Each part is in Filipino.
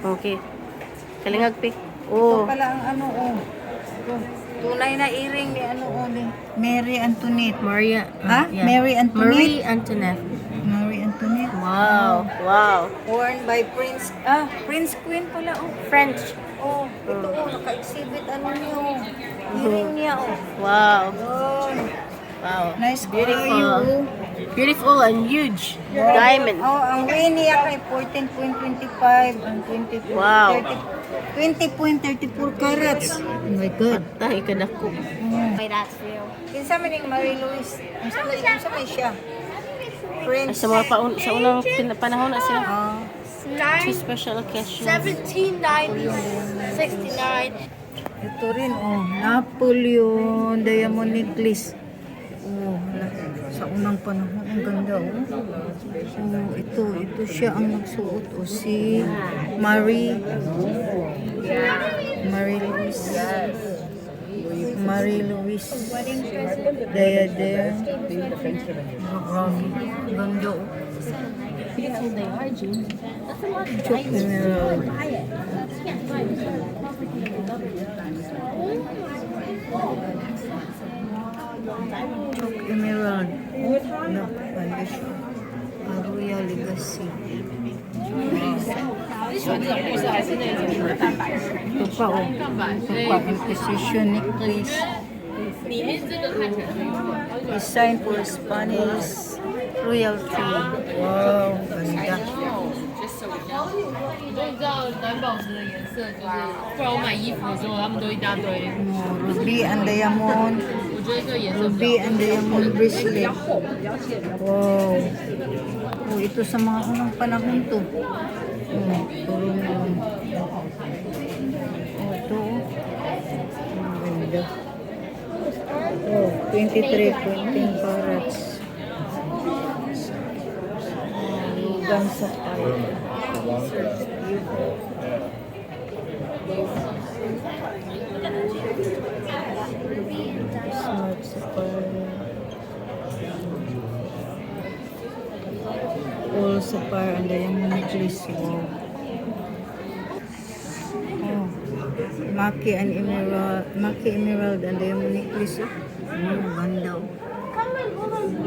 Okay. Kalingag, Pi. Ito Oh. pala ang ano, oh. Ito. Tunay na earring ni ano, oh, ni Mary Antoinette. Maria. Ha? Mary Antoinette? Marie Antoinette. Mary Antoinette. Wow. Wow. Worn by Prince, ah, Prince Queen pala, oh. French. Oh, ito, oh, naka-exhibit ano niya, oh. Earring niya, oh. Wow. Wow. Nice Beautiful. Beautiful and huge. Diamond. Oh, ang niya kay 14.25 ang 20, Wow. 30, 20.34 carats. Oh my God. Tahi ka na ko. Mm. that's real. Kinsa man yung Marie Louise? Kinsa man man siya? Prince. sa mga paun sa unang panahon na sila. Ah, Two special occasions. 1790, 69. ito rin oh, Napoleon Diamond Necklace. Unang panahon ang ganda oh. Oh, ito, ito siya ang nagsuot oh, si Marie Marie Louise. Marie Louise. Diadem. Oh, grabe. Ganda oh. Chok Emerald. Chok Emerald. Na, ano siya? Aruya Legacy. Ito pa oh. Ito pa. Inquisition necklace. Design for Spanish royalty. Wow, ganda. 你知道蓝宝石的颜色，就是不然我买衣服的时候，他们都一大堆。 Oh, ruby and diamond. 我觉得这个颜色比 Ruby and diamond bracelet. Wow. Oh, ito sa mga unang panahon to. Oh, puro na. Oh, ito. oh. Ang ganda. Oh, 23.10 carats. Oh, gansa tayo. All sapphire and diamond necklace. Wow. Maki and emerald, Maki emerald and diamond necklace. Oh, oh ganda.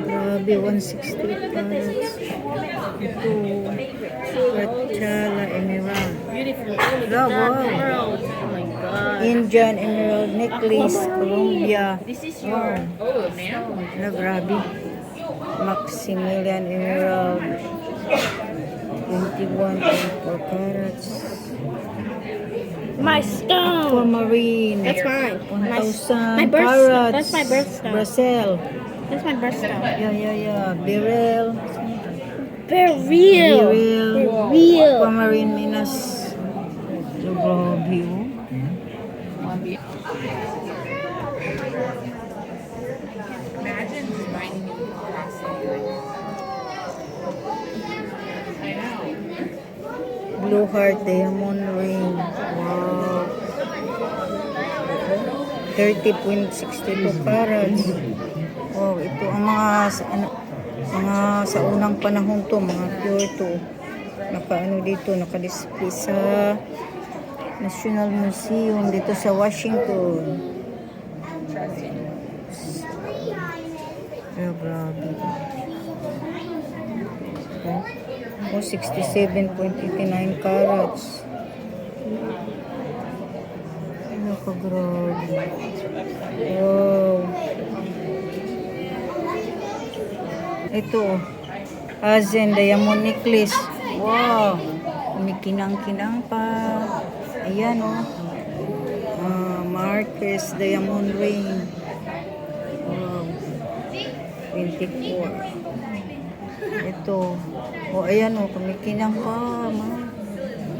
Grabe, 160 carats. Ito, Ratchala emerald. Beautiful. Yeah, wow. Oh my God. Indian emerald necklace, Colombia. This is your. Wow. Na grabe. Maximilian Emerald. 21.4 carats. My stone. Aquamarine. That's mine. My- 1,000 my birth- carats. that's my birthstone. Brazil. That's my birthstone. Yeah, yeah, yeah. Beryl. Very real. Beryl. real. Aquamarine Minas. So, grabe oh. Imagine buying new Blue Heart Diamond Ring. Wow. 30.62 carats. Wow, ito ang mga ano, mga sa unang panahon to, mga pure to. Naka ano dito, naka-display sa National Museum dito sa Washington. Oh, grabe. Oh, 67.89 carats. Nakagrabe. Wow. Ito, oh. Azen Diamond Necklace. Wow. May kinang-kinang pa. Ayan, oh. Ah, Marquez Diamond Ring. Wow. 24. Ito. O, oh, ayan o. Kumikinang pa. Ma.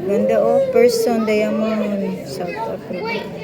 Ganda o. Person Diamond. South Africa.